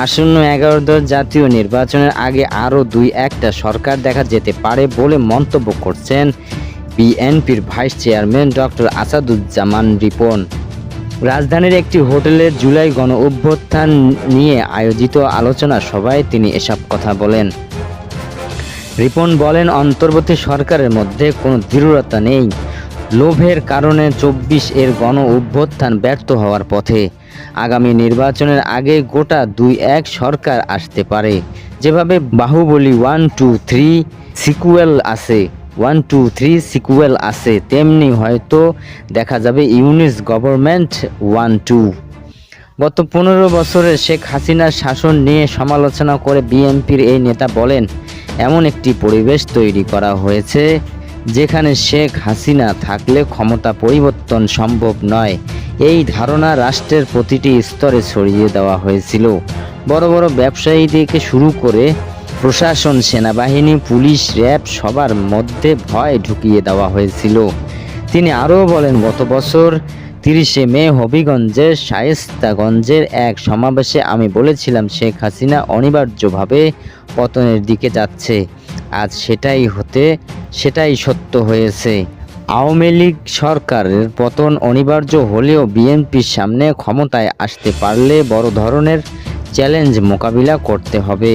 আসন্ন এগারো দশ জাতীয় নির্বাচনের আগে আরও দুই একটা সরকার দেখা যেতে পারে বলে মন্তব্য করছেন বিএনপির vice chairman doctor Asaduzzaman Ripon. রাজধানীর একটি হোটেলের জুলাই গণ অভ্যুত্থান নিয়ে আয়োজিত আলোচনা সভায় তিনি এসব কথা বলেন। রিপন বলেন, অন্তর্বর্তী সরকারের মধ্যে কোনো দৃঢ়তা নেই। লোভের কারণে চব্বিশ এর গণ অভ্যুত্থান ব্যর্থ হওয়ার পথে আগামী নির্বাচনের আগে গোটা দুই এক সরকার আসতে পারে। যেভাবে Baahubali one, two, three sequel আছে, ওয়ান, টু, থ্রি সিকুয়েল আছে, তেমনি হয়তো দেখা যাবে ইউনিস গভর্নমেন্ট ওয়ান, টু। গত পনেরো বছরে শেখ হাসিনার শাসন নিয়ে সমালোচনা করে বিএনপির এই নেতা বলেন, এমন একটি পরিবেশ তৈরি করা হয়েছে যেখানে শেখ হাসিনা থাকলে ক্ষমতা পরিবর্তন সম্ভব নয়। এই ধারণা রাষ্ট্রের প্রতিটি স্তরে ছড়িয়ে দেওয়া হয়েছিল। বড় বড় ব্যবসায়ী থেকে শুরু করে প্রশাসন, সেনাবাহিনী, পুলিশ, র্যাব সবার মধ্যে ভয় ঢুকিয়ে দেওয়া হয়েছিল। তিনি আরও বলেন, গত বছর তিরিশে মে হবিগঞ্জের শায়েস্তাগঞ্জের এক সমাবেশে আমি বলেছিলাম, শেখ হাসিনা অনিবার্যভাবে পতনের দিকে যাচ্ছে। আজ সেটাই হতে, সেটাই সত্য হয়েছে। আওয়ামী লীগ সরকারের পতন অনিবার্য হলেও বিএনপির সামনে ক্ষমতায় আসতে পারলে বড় ধরনের চ্যালেঞ্জ মোকাবিলা করতে হবে।